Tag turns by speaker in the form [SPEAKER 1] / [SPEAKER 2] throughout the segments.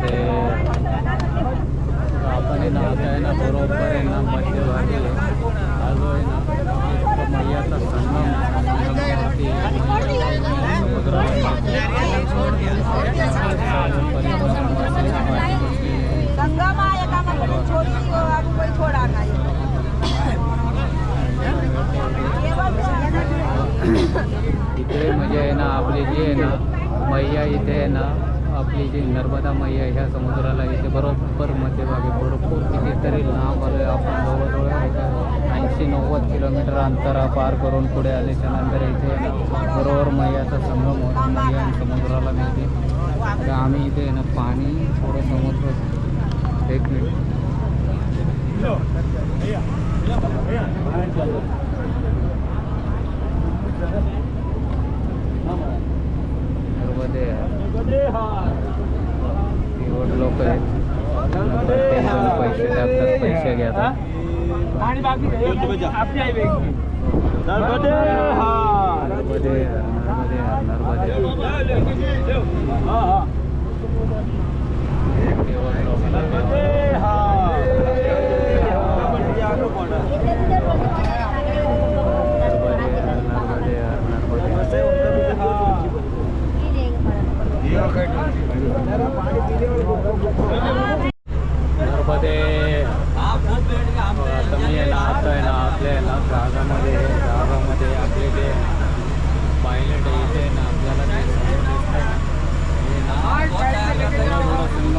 [SPEAKER 1] नर्मदे आपण आहे ना आता आहे ना बरोबर आहे ना मध्यभागी आहे. आहे ना मैयाचा संगम इकडे म्हणजे आहे ना आपली जी आहे ना मैया इथे आहे ना आपली जी नर्मदा मैया ह्या समुद्राला इथे बरोबर मध्यभागी भरपूर कितीतरी लांब आलो आपण जवळजवळ ऐंशी नव्वद किलोमीटर अंतरा पार करून पुढे आल्याच्यानंतर इथे बरोबर मैयाचा संगम होतो. मैया समुद्राला मिळते. तर आम्ही इथे आहे ना पाणी थोडं समुद्र. एक मिनिट नर्मदे एवढ लोक आहेत टेन्शन पैसे टाकतात पैसे घेतात नर्मदे नर्मदे नर्मदे नर्मदे नर्मदे नर्मदे आता मी आहे ना आता आहे ना आपल्या आहे ना जागामध्ये जागामध्ये आपले जे पायलट आहे इथे ना आपल्याला जे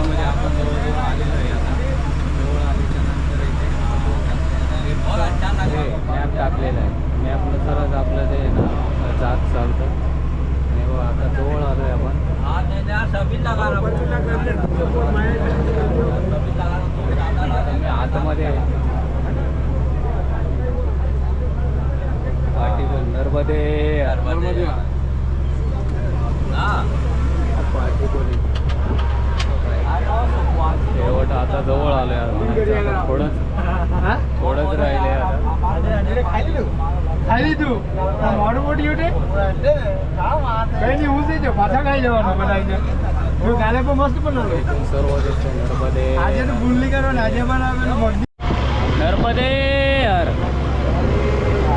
[SPEAKER 1] हे आपण जवळजवळ आलेलो आहे. आता जवळ आल्याच्यानंतर इथे मॅप टाकलेला आहे मॅपनुसारच आपलं ते आहे ना जात चालतं. आणि आता जवळ आलो आहे आपण. आतमध्ये. पाटील नर्मदे. नर्मदे. पाटील शेवट आता जवळ आलोय आता थोडंच थोडंच राहिले आता
[SPEAKER 2] ખાલી તું મોડું મોટી ઉઠે કઈ નહીં હું થઈ પાછા ખાઈ જવાનું બનાવીને હું કાલે પણ મસ્ત બનાવું
[SPEAKER 1] इथून सर्व दिसतं नर्मदे
[SPEAKER 2] આજે તો ભૂલ નહીં કરવાની આજે બનાવેલું મગની
[SPEAKER 1] नर्मदे यार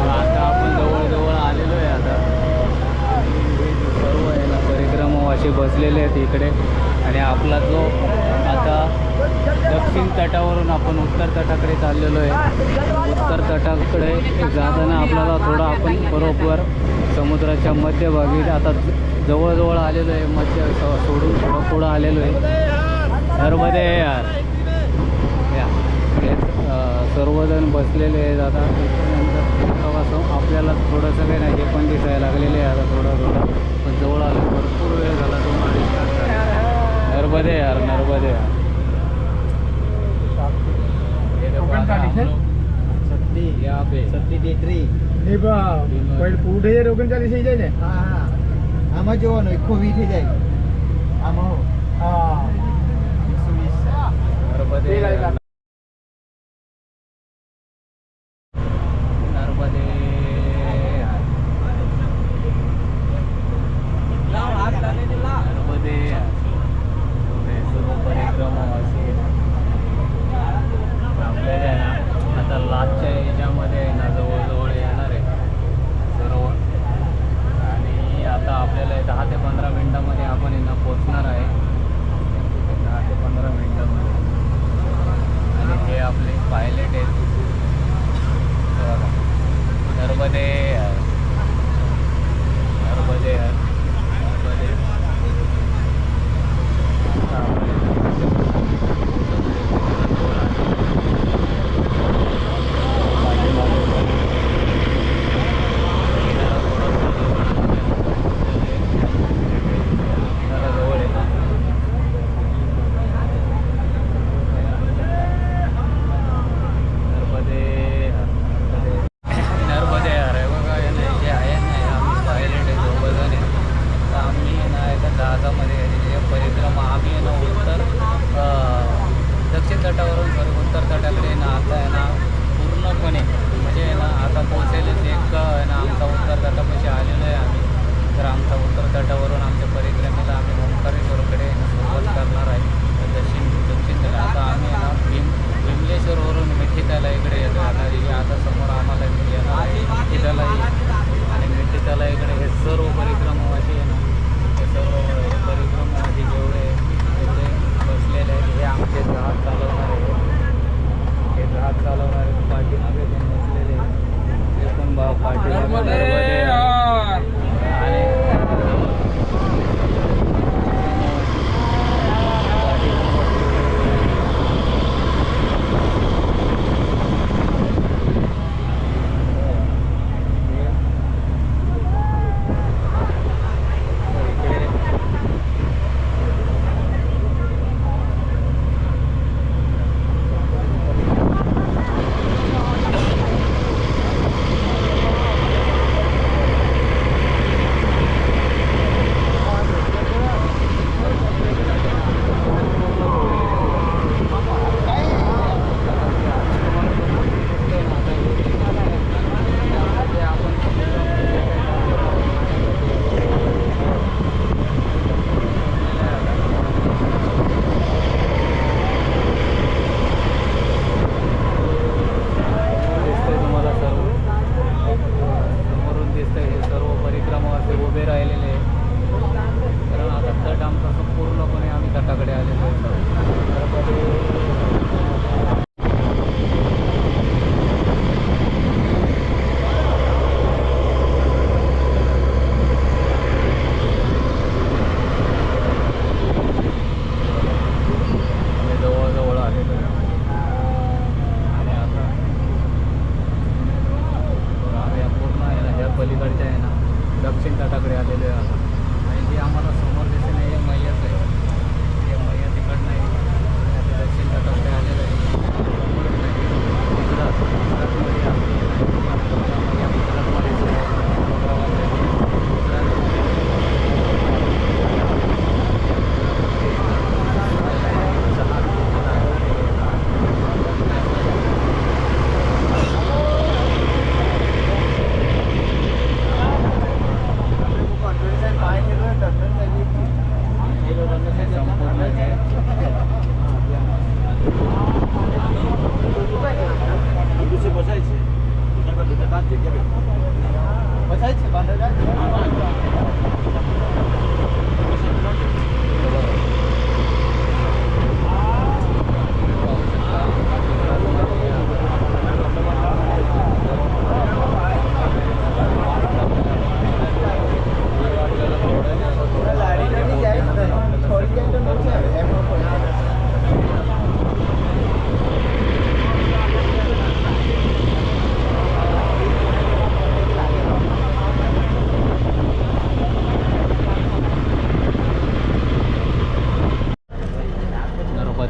[SPEAKER 1] आता आपण जवळ जवळ आलेलो आहे आता आणि हे जे सर्व आहे ना परिक्रमावासी बसलेले आहेत इकडे आणि आपला जो आता दक्षिण तटावरून आपण उत्तर तटाकडे चाललेलो आहे. उत्तर तटाकडे जाताना आपल्याला थोडा आपण बरोबर समुद्राच्या मध्यभागी आता जवळजवळ आलेलो आहे मध्य सोडून थोडं पुढं आलेलो आहे. हरमध्ये यार. या. सर्वजण बसलेले आहेत आता. त्याच्यानंतर प्रवास हो- आपल्याला थोडंसं काही नाही हे पण दिसायला लागलेले आहे आता थोडा थोडा. पण जवळ आलं भरपूर वेळ झाला तुम्हाला. नर्मदे यार नर्मदे यार.
[SPEAKER 2] ઓગણચાલીસ ઓગણચાલીસ થઈ જાય ને? હા હા.
[SPEAKER 3] આમાં જોવાનું એકસો વીસ થઈ જાય. આમાં હા. એકસો વીસ.
[SPEAKER 1] બરોબર.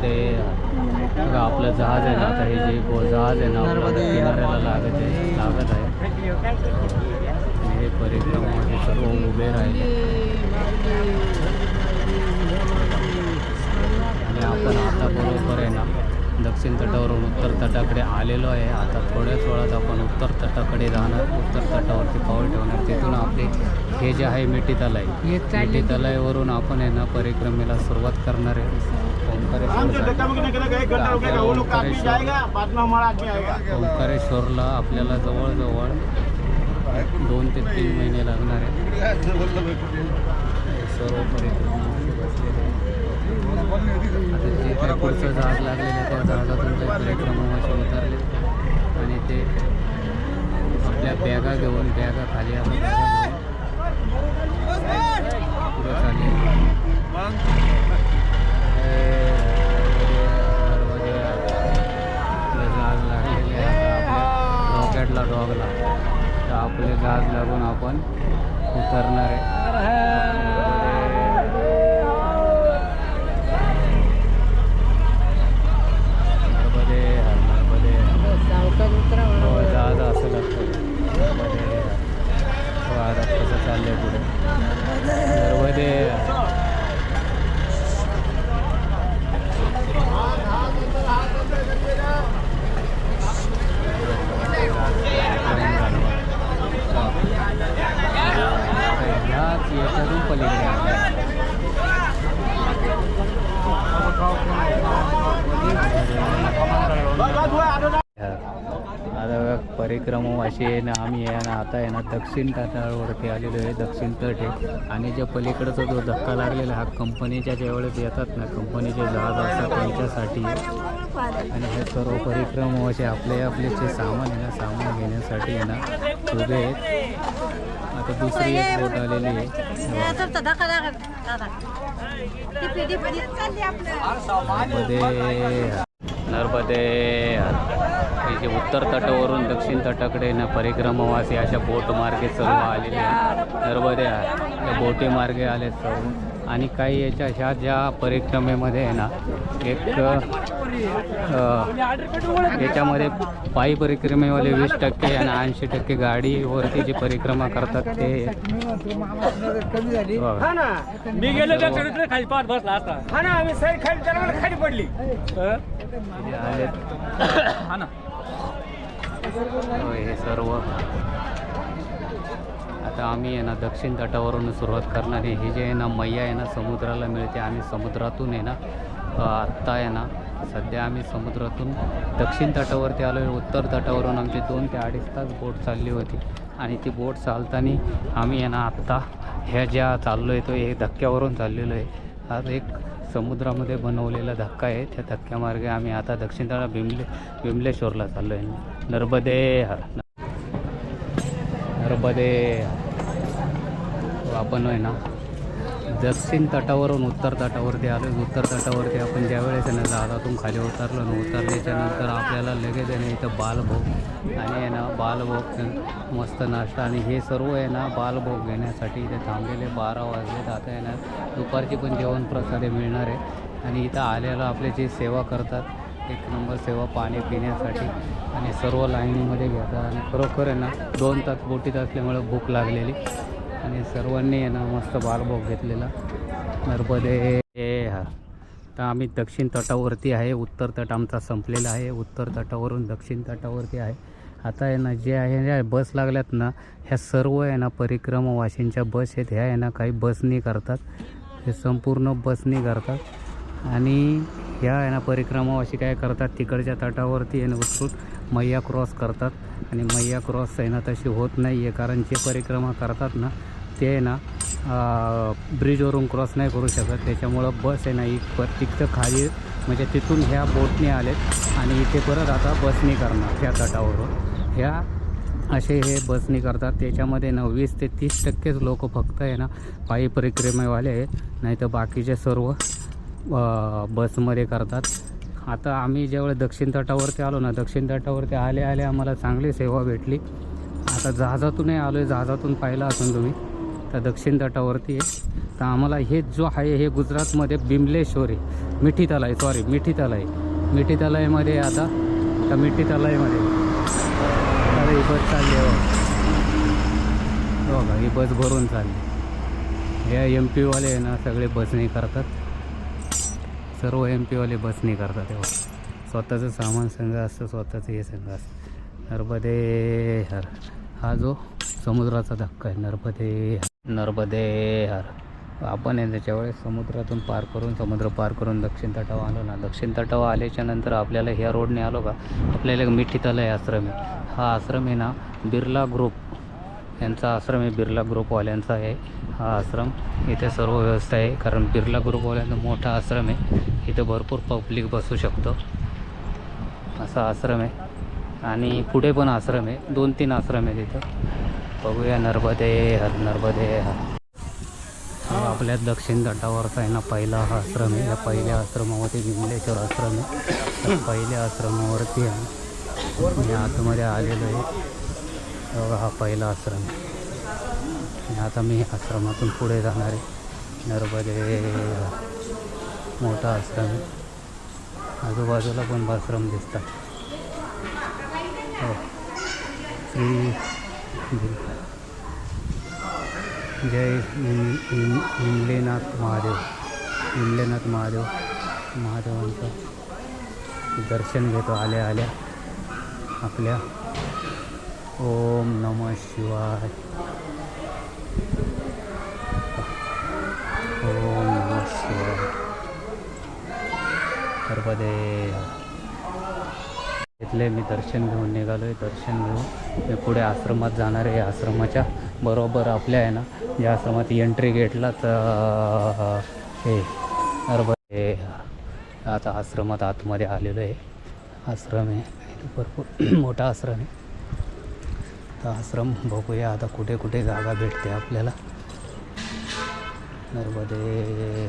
[SPEAKER 1] नर्मदे बघा आपलं जहाज आहे ना आता हे जे जहाज आहे ना आपलं किनाऱ्याला लागत आहे लागत आहे. आणि हे परिक्रमामध्ये सर्व उभे राहिले. आणि आपण आता बरोबर आहे ना दक्षिण तटावरून उत्तर तटाकडे आलेलो आहे. आता थोड्याच वेळात आपण उत्तर तटाकडे जाणार उत्तर तटावरती पाऊल ठेवणार. तिथून आपले हे जे आहे मिठी तलाय मिठी तलायवरून आपण आहे ना परिक्रमेला सुरुवात करणार आहे. ओंकारेश्वर ओंकारेश्वरला आपल्याला जवळजवळ दोन ते तीन महिने लागणार आहे. सर्व बसलेले आता जे काही पुढचं जहाज लागलेलं आहे त्या जहाजातून ते परिक्रमामध्ये उतरले. आणि ते आपल्या बॅगा घेऊन बॅगा खाली आपण बॅगा घेऊन पुढं चालले आपलं जहाज लागलेले आहे आता आपल्या रॉकेटला डॉगला तर आपले जहाज लागून आपण उतरणार आहे नर्मदे हर, नर्मदे हर. हो, जहाज असं लागतं नर्मदे हर. हो, आता कसं चाललंय पुढे नर्मदे हर. ह्याच याच्यातून पलीकडे आहे. आता विक्रम वाशी आहे ना आम्ही आहे ना आता आहे ना दक्षिण तटावरती आलेलो आहे दक्षिण तट आहे. आणि ज्या पलीकडचा जो धक्का लागलेला हा कंपनीच्या ज्या वेळेस येतात ना कंपनीचे जहाज असतात त्यांच्यासाठी. आणि हे सर्व परिक्रम असे आपले आपले जे सामान आहे ना सामान घेण्यासाठी आहे ना उभे आहेत. आता दुसरी एक बोट आलेली आहे. नर्मदे. नर्मदे हे जे उत्तर तटावरून दक्षिण तटाकडे ना परिक्रमावासी अशा बोट मार्गे सर्व आलेले आहेत. नर्मदे त्या बोटी मार्गे आले सर्व आणि काही याच्या ह्या ज्या परिक्रमेमध्ये आहे ना एक अ, याच्यामध्ये पायी परिक्रमेवाले वीस टक्के आणि ऐंशी टक्के गाडीवरती जी परिक्रमा करतात ते
[SPEAKER 2] कमी झाली
[SPEAKER 1] बघा.
[SPEAKER 2] मी गेलो खाली पाहत बसला असता. हा ना आम्ही साईड खाली खाली पडली.
[SPEAKER 1] आलेत.
[SPEAKER 2] हा ना.
[SPEAKER 1] हे सर्व. आता आम्ही आहे ना दक्षिण तटावरून सुरुवात करणार आहे. हे जे आहे ना मैया आहे ना समुद्राला मिळते. आम्ही समुद्रातून आहे ना आत्ता आहे ना सध्या आम्ही समुद्रातून दक्षिण तटावरती आलो आहे उत्तर तटावरून आमची दोन ते अडीच तास बोट चालली होती. आणि ती बोट चालताना आम्ही आहे ना आत्ता ह्या ज्या चाललो आहे तो हे धक्क्यावरून चाललेलो आहे. आज एक समुद्रामध्ये बनवलेला धक्का आहे. त्या धक्क्यामार्गे आम्ही आता दक्षिणतळा बिमले बिमलेश्वरला चाललो आहे नर्मदे हर नर्मदे आपण आहे ना दक्षिण तटावरून उत्तर तटावरती आलो. उत्तर तटावरती आपण ज्यावेळेस आहे ना जहाजातून खाली उतरलो ना उतरल्याच्या नंतर आपल्याला लगेच आहे ना इथं बालभोग आणि आहे ना बालभोग मस्त नाश्ता आणि हे सर्व आहे ना बालभोग घेण्यासाठी इथे थांबलेले बारा वाजलेत. आता आहे ना दुपारची पण जेवण प्रसादे मिळणार आहे. आणि इथं आलेला आपले जे सेवा करतात एक नंबर सेवा पाणी पिण्यासाठी. आणि सर्व लाईनीमध्ये घेतात. आणि खरोखर आहे ना दोन तास बोटीत असल्यामुळे भूक लागलेली. आणि सर्वांनी ना मस्त बालभोग घेतलेला. नर्मदे हा तर आम्ही दक्षिण तटावरती आहे. उत्तर तट आमचा संपलेला आहे. उत्तर तटावरून दक्षिण तटावरती आहे. आता आहे ना जे आहे ज्या बस लागल्यात ना ह्या सर्व आहे ना परिक्रमा वाशिंच्या बस आहेत. ह्या आहे ना काही बसनी करतात. हे संपूर्ण बसनी करतात. आणि ह्या आहे ना परिक्रमावाशी काय करतात? तिकडच्या तटावरती आहे ना उत्सुक मैया क्रॉस करतात. आणि मैया क्रॉस आहे ना तशी होत नाही आहे कारण जे परिक्रमा करतात ना ते आहे ना ब्रिजवरून क्रॉस नाही करू शकत. त्याच्यामुळं बस आहे ना ही प तिथं खाली म्हणजे तिथून ह्या बोटने आलेत आणि इथे परत आता बसनी करणार ह्या तटावरून. ह्या असे हे बसनी करतात. त्याच्यामध्ये ना वीस ते तीस टक्केच लोक फक्त आहे ना पायी परिक्रमेवाले नाही तर बाकीचे सर्व बसमध्ये करतात. आता आम्ही ज्यावेळेस दक्षिण तटावरती आलो ना दक्षिण तटावरती आले आले आम्हाला चांगली सेवा भेटली. आता जहाजातूनही आलो आहे जहाजातून पाहिलं असून तुम्ही. तर दक्षिण तटावरती आहे. तर आम्हाला हे जो आहे हे गुजरातमध्ये बिमलेश्वर आहे. मिठी तलाई सॉरी मिठी तलाई मिठी तलाईमध्ये आता तर मिठी तलाईमध्ये अरे ही बस चालली आहे बघा. ही बस भरून चालली या एम पीवाले आहे ना सगळे बसने करतात. सर्व एम पीवाले बसने करतात तेव्हा स्वतःचं सामान संघ असतं स्वतःचं हे संघ असतं. नर्मदे हर हा जो समुद्राचा धक्का आहे नर्मदे नर्मदे हर आपण आहे त्याच्या वेळेस समुद्रातून पार करून समुद्र पार करून दक्षिण तटावर आलो ना दक्षिण तटावर आल्याच्यानंतर आपल्याला ह्या रोडने आलो का? आपल्याला एक मिठी तलाय आश्रम आहे. हा आश्रम आहे ना बिर्ला ग्रुप. यांचा आश्रम आहे बिर्ला ग्रुपवाल्यांचा आहे हा आश्रम. इथे सर्व व्यवस्था आहे कारण बिर्ला ग्रुपवाल्यांचा मोठा आश्रम आहे. इथे भरपूर पब्लिक बसू शकतो. असा आश्रम आहे. आणि पुढे पण आश्रम आहे. दोन तीन आश्रम आहे तिथं बघूया नर्मदे हर नर्मदे हर. आपल्या दक्षिण तटावरचा आहे ना पहिला हा आश्रम आहे. या पहिल्या आश्रमामध्ये विमलेश्वर आश्रम आहे. पहिल्या आश्रमावरती आहे मी आतमध्ये आलेलो आहे. बघा हा पहिला आश्रम आहे. आणि आता मी आश्रमातून पुढे जाणार आहे. नर्मदे मोठा आश्रम आहे. आजूबाजूला पण आश्रम दिसतात. हो. श्री जय इम- इम- इमलेनाथ महादेव इमलेनाथ महादेव महादेवांचं दर्शन घेतो आल्या आल्या आपल्या. ओम नम शिवाय. ओम नम शिवाय. सर्वदेव. इथले मी दर्शन घेऊन निघालो आहे दर्शन घेऊन मी पुढे आश्रमात जाणार आहे. आश्रमाच्या बरोबर आपल्या आहे ना या आश्रमात एंट्री गेटला तर हे सर्व हे आता आश्रमात आतमध्ये आलेलो आहे. आश्रम आहे भरपूर मोठा आश्रम आहे. तर आश्रम बघूया आता कुठे कुठे जागा भेटते आपल्याला. नर्मदे